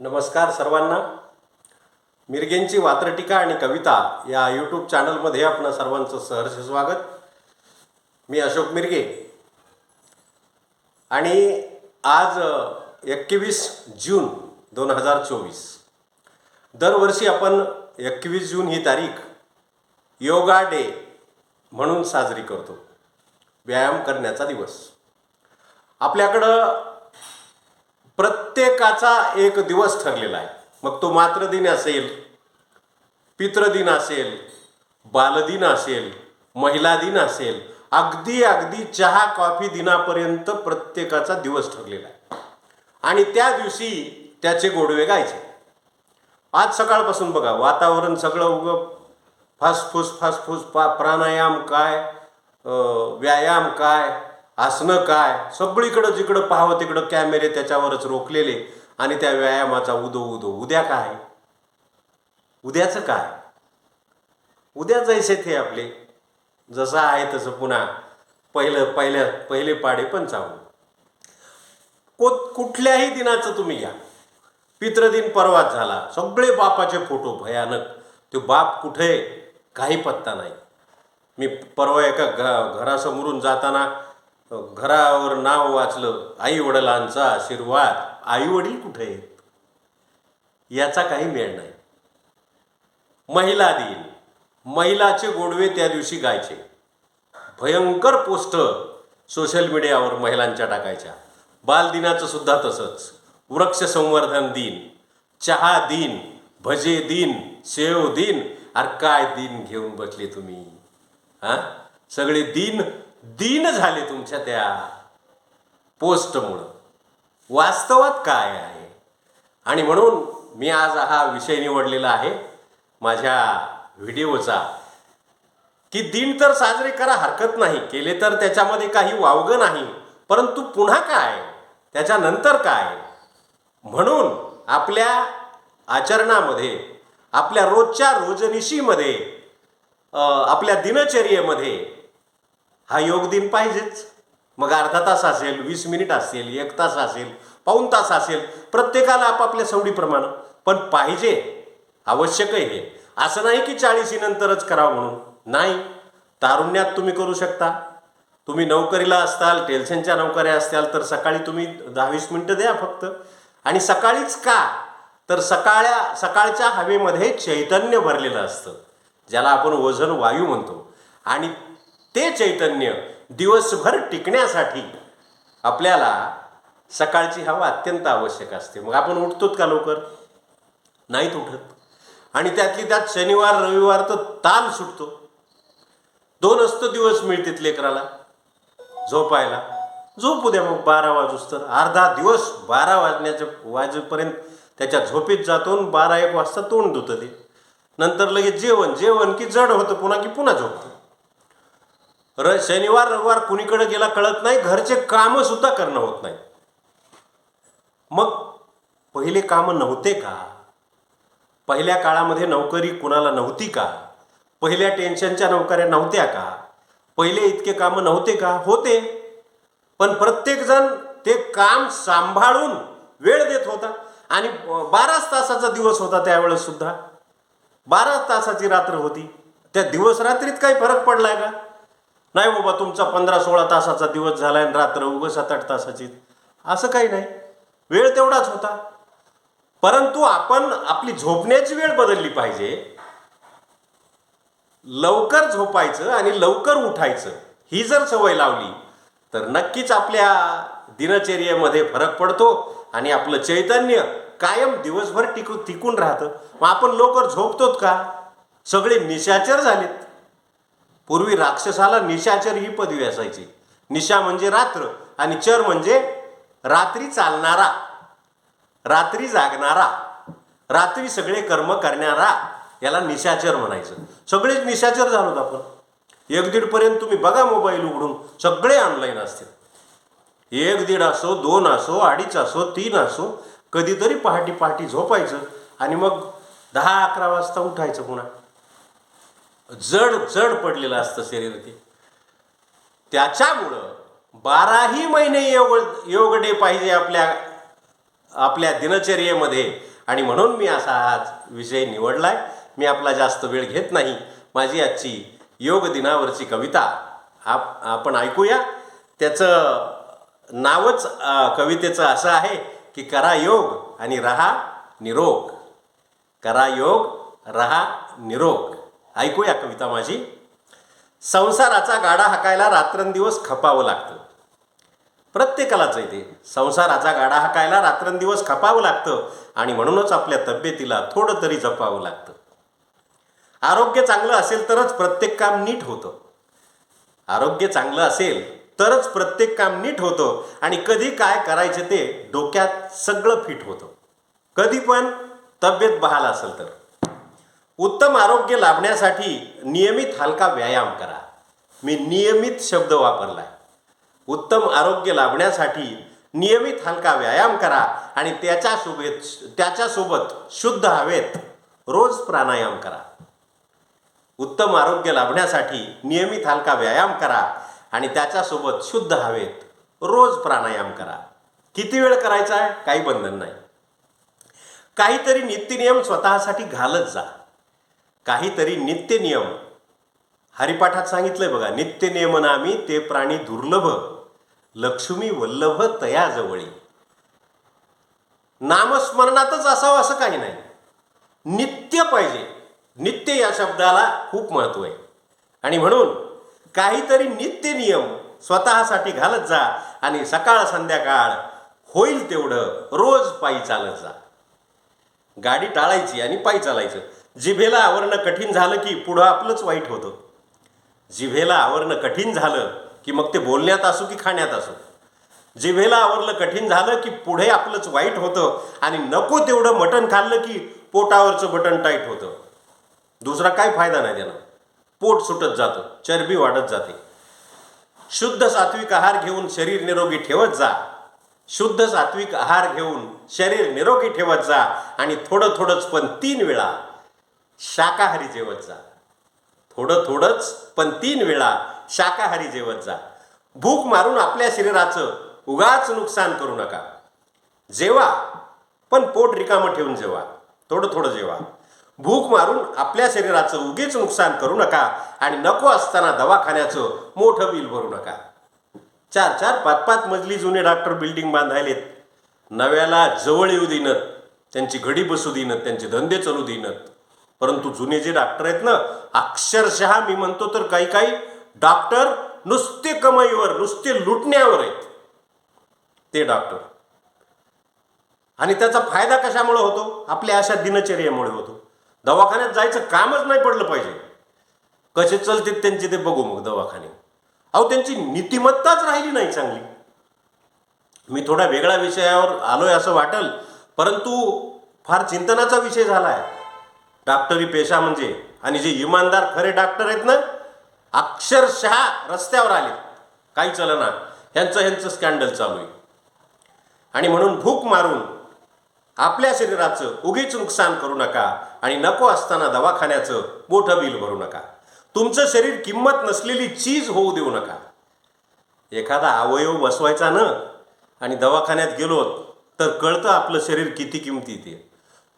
नमस्कार सर्वांना. मिरगेंची वात्रटिका आणि कविता या यूट्यूब चॅनलमध्ये आपण सर्वांचं सहर्ष स्वागत. मी अशोक मिरगे. आणि आज एकवीस जून दोन हजार चोवीस. दरवर्षी आपण एकवीस जून ही तारीख योगा डे म्हणून साजरी करतो. व्यायाम करण्याचा दिवस. आपल्याकडं प्रत्येकाचा एक दिवस ठरलेला आहे. मग तो मातृदिन असेल पितृदिन असेल बालदिन असेल महिला दिन असेल अगदी अगदी चहा कॉफी दिनापर्यंत प्रत्येकाचा दिवस ठरलेला आहे. आणि त्या दिवशी त्याचे गोडवे गायचे. आज सकाळपासून बघा वातावरण सगळं उग फासफूस फासफूस पा प्राणायाम काय व्यायाम काय आसनं काय? सगळीकडं जिकडं पाहावं तिकडं कॅमेरे त्याच्यावरच रोखलेले आणि त्या व्यायामाचा उदो उदो. उद्या काय? उद्याचं काय? उद्या जैसे थे आपले. जसं आहे तसं पुन्हा पहिलं पहिल्या पहिले पाडे पण चावू. को कुठल्याही दिनाचं तुम्ही घ्या. पितृदिन परवाच झाला. सगळे बापाचे फोटो भयानक. तो बाप कुठे? काही पत्ता नाही. मी परवा एका घ घरासमोरून जाताना हो, घरावर नाव वाचलं आई वडिलांचा आशीर्वाद आई वडील कुठे आहेत? याचा काही मेळ नाही. महिला दिन. महिलाचे गोडवे त्या दिवशी गायचे. भयंकर पोस्ट सोशल मीडियावर महिलांच्या टाकायच्या. बालदिनाचं सुद्धा तसंच. वृक्ष संवर्धन दिन. चहा दिन. भजे दिन. सेव दिन. अरे काय दिन घेऊन बसले तुम्ही? हा? सगळे दिन दिन झाले तुमच्या त्या पोस्टमुळं. वास्तवात काय आहे? आणि म्हणून मी आज हा विषय निवडलेला आहे माझ्या व्हिडिओचा. की दिन तर साजरे करा हरकत नाही. केले तर त्याच्यामध्ये काही वावगं नाही. परंतु पुन्हा काय? त्याच्यानंतर काय? म्हणून आपल्या आचरणामध्ये आपल्या रोजच्या रोजनिशीमध्ये आपल्या दिनचर्येमध्ये हा योग दिन पाहिजेच. मग अर्धा तास असेल वीस मिनिट असेल एक तास असेल पाऊण तास असेल प्रत्येकाला आपापल्या सवडीप्रमाणे. पण पाहिजे आवश्यक आहे हे. असं नाही की चाळीशी नंतरच करावं म्हणून. नाही. तारुण्यात तुम्ही करू शकता. तुम्ही नोकरीला असताल टेल्शनच्या नोकऱ्या असताल तर सकाळी तुम्ही दहा वीस मिनटं द्या फक्त. आणि सकाळीच का? तर सकाळ्या सकाळच्या हवेमध्ये चैतन्य भरलेलं असतं. ज्याला आपण वजन वायू म्हणतो. आणि ते चैतन्य दिवसभर टिकण्यासाठी आपल्याला सकाळची हवा अत्यंत आवश्यक असते. मग आपण उठतोत का लवकर? नाहीत उठत. आणि त्यातली त्यात शनिवार रविवार तर ताल सुटतो. दोन असतो दिवस मिळतात लेकराला झोपायला. झोपू द्या मग बारा वाजूस तर. अर्धा दिवस बारा वाजण्याच्या वाजेपर्यंत त्याच्या झोपेत जातो आणि बारा एक वाजता तोंड धुतं ते. नंतर लगेच जेवण जेवण की जड होतं पुन्हा की पुन्हा झोपतं. र शनिवार रविवार कुणीकडे गेला कळत नाही घरचे कामं सुद्धा करणं होत नाही. मग पहिले कामं नव्हते का? पहिल्या काळामध्ये नोकरी कुणाला नव्हती का? पहिल्या टेन्शनच्या नोकऱ्या नव्हत्या का? पहिले इतके कामं नव्हते का? होते. पण प्रत्येकजण ते काम सांभाळून वेळ देत होता. आणि बाराच तासाचा दिवस होता त्यावेळेस सुद्धा. बाराच तासाची रात्र होती. त्या दिवस रात्रीत काही फरक पडलाय का? नाही बाबा तुमचा पंधरा सोळा तासाचा दिवस झालाय आणि रात्र उगं सात आठ तासाची असं काही नाही. वेळ तेवढाच होता. परंतु आपण आपली झोपण्याची वेळ बदलली पाहिजे. लवकर झोपायचं आणि लवकर उठायचं ही जर सवय लावली तर नक्कीच आपल्या दिनचर्येमध्ये फरक पडतो आणि आपलं चैतन्य कायम दिवसभर टिकू टिकून राहतं. मग आपण लवकर झोपतोत का? सगळे निशाचर झालेत. पूर्वी राक्षसाला निशाचर ही पदवी असायची. निशा म्हणजे रात्र आणि चर म्हणजे रात्री चालणारा रात्री जागणारा रात्री सगळे कर्म करणारा याला निशाचर म्हणायचं. सगळेच निशाचर झालोत आपण. एक दीडपर्यंत तुम्ही बघा मोबाईल उघडून सगळे ऑनलाईन असतील. एक दीड असो दोन असो अडीच असो तीन असो कधीतरी पहाटी पहाटी झोपायचं आणि मग दहा अकरा वाजता उठायचं पुन्हा. जड जड पडलेलं असतं शरीर ते. त्याच्यामुळं बाराही महिने योग योग डे पाहिजे आपल्या आपल्या दिनचर्येमध्ये. आणि म्हणून मी असा आज विषय निवडलाय. मी आपला जास्त वेळ घेत नाही. माझी आजची योग दिनावरची कविता आप आपण ऐकूया. त्याचं नावच कवितेचं असं आहे की करा योग आणि रहा निरोग. करा योग रहा निरोग. ऐकूया कविता माझी. संसाराचा गाडा हाकायला रात्रंदिवस खपावं लागतं. प्रत्येकालाच आहे ते संसाराचा गाडा हाकायला रात्रंदिवस खपावं लागतं आणि म्हणूनच आपल्या तब्येतीला थोडं तरी जपावं लागतं. आरोग्य चांगलं असेल तरच प्रत्येक काम नीट होतं. आरोग्य चांगलं असेल तरच प्रत्येक काम नीट होतं आणि कधी काय करायचे ते डोक्यात सगळं फिट होतं. कधी पण तब्येत बहाल असेल तर. उत्तम आरोग्य लाभण्यासाठी नियमित हलका व्यायाम करा. मी नियमित शब्द वापरलाय. उत्तम आरोग्य लाभण्यासाठी नियमित हलका व्यायाम करा आणि त्याच्यासोबत त्याच्यासोबत शुद्ध हवेत रोज प्राणायाम करा. उत्तम आरोग्य लाभण्यासाठी नियमित हलका व्यायाम करा आणि त्याच्यासोबत शुद्ध हवेत रोज प्राणायाम करा. किती वेळ करायचा आहे? काही बंधन नाही. काहीतरी नित्यनियम स्वतःसाठी घालत जा. काहीतरी नित्यनियम हरिपाठात सांगितलंय बघा नित्यनियम नामी ते प्राणी दुर्लभ लक्ष्मी वल्लभ तयाजवळी. नामस्मरणातच असावं असं काही नाही. नित्य पाहिजे. नित्य या शब्दाला खूप महत्त्व आहे. आणि म्हणून काहीतरी नित्य नियम स्वतःसाठी घालत जा आणि सकाळ संध्याकाळ होईल तेवढं रोज पायी चालत जा. गाडी टाळायची आणि पायी चालायचं. जिभेला आवरणं कठीण झालं की पुढं आपलंच वाईट होतं. जिभेला आवरणं कठीण झालं की मग ते बोलण्यात असो की खाण्यात असो. जिभेला आवरलं कठीण झालं की पुढे आपलंच वाईट होतं आणि नको तेवढं मटण खाल्लं की पोटावरचं बटन टाईट होतं. दुसरा काय फायदा नाही त्यानं पोट सुटत जातं चरबी वाढत जाते. शुद्ध सात्विक आहार घेऊन शरीर निरोगी ठेवत जा. शुद्ध सात्विक आहार घेऊन शरीर निरोगी ठेवत जा आणि थोडं थोडंच पण तीन वेळा शाकाहारी जेवत जा. थोडं थोडंच पण तीन वेळा शाकाहारी जेवत जा. भूक मारून आपल्या शरीराचं उगाच नुकसान करू नका. जेवा पण पोट रिकामं ठेवून जेवा. थोडं थोडं जेवा. भूक मारून आपल्या शरीराचं उगीच नुकसान करू नका आणि नको असताना दवाखान्याचं मोठं बिल भरू नका. चार चार पाच पाच मजली जुने डॉक्टर बिल्डिंग बांधायलेत. नव्याला जवळ येऊ देणत त्यांची घडी बसू देणत त्यांचे धंदे चालू देणत परंतु जुने जे डॉक्टर आहेत ना अक्षरशः मी म्हणतो तर काही काही डॉक्टर नुसते कमाईवर नुसते लुटण्यावर आहेत. ते डॉक्टर आणि त्याचा फायदा कशामुळे होतो? आपल्या अशा दिनचर्येमुळे होतो. दवाखान्यात जायचं कामच नाही पडलं पाहिजे. कसे चलते त्यांचे ते बघू मग दवाखाने. अहो त्यांची नीतिमत्ताच राहिली नाही चांगली. मी थोडा वेगळ्या विषयावर आलोय असं वाटेल परंतु फार चिंतनाचा विषय झाला आहे डॉक्टरी पेशा म्हणजे आणि जे इमानदार खरे डॉक्टर आहेत ना अक्षरशः रस्त्यावर आले. काही चलना ह्यांचं ह्यांचं स्कॅन्डल चालू आहे. आणि म्हणून भूक मारून आपल्या शरीराचं उगीच नुकसान करू नका आणि नको असताना दवाखान्याचं मोठं बिल भरू नका. तुमचं शरीर किंमत नसलेली चीज होऊ देऊ नका. एखादा अवयव बसवायचा ना आणि दवाखान्यात गेलो तर कळतं आपलं शरीर किती किमतीत आहे.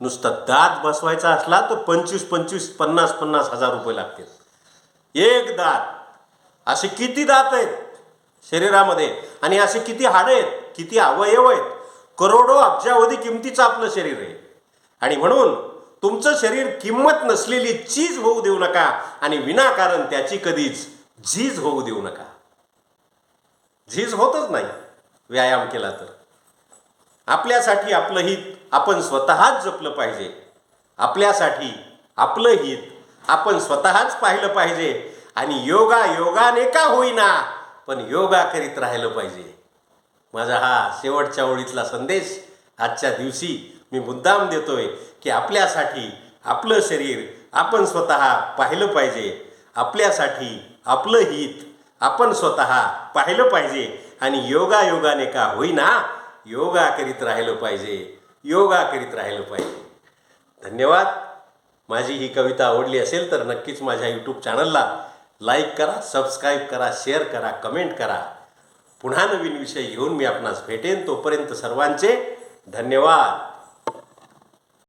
नुसता दात बसवायचा असला तर पंचवीस पंचवीस पन्नास पन्नास हजार रुपये लागतील. एक दात. असे किती दात आहेत शरीरामध्ये? आणि असे किती हाडं आहेत? किती अवयव आहेत? करोडो अब्जावधी किमतीचं आपलं शरीर आहे. आणि म्हणून तुमचं शरीर किंमत नसलेली चीज होऊ देऊ नका आणि विनाकारण त्याची कधीच झीज होऊ देऊ नका. झीज होतच नाही व्यायाम केला तर. आपल्यासाठी आपलं हित आपण स्वतःच जपलं पाहिजे. आपल्यासाठी आपलं हित आपण स्वतःच पाहिलं पाहिजे आणि योगा योगाने का होईना पण योगा करीत राहिलं पाहिजे. माझा हा शेवटच्या ओळीतला संदेश आजच्या दिवशी मी मुद्दाम देतोय की आपल्यासाठी आपलं शरीर आपण स्वतः पाहिलं पाहिजे. आपल्यासाठी आपलं हित आपण स्वतः पाहिलं पाहिजे आणि योगा योगाने का होईना योगा करीत राहिलं पाहिजे. योगा करीत राहिलं पाहिजे. धन्यवाद. माझी ही कविता आवडली असेल तर नक्कीच माझ्या यूट्यूब चॅनलला लाईक करा सबस्क्राईब करा शेअर करा कमेंट करा. पुन्हा नवीन विषय घेऊन मी आपणास भेटेन. तोपर्यंत सर्वांचे धन्यवाद.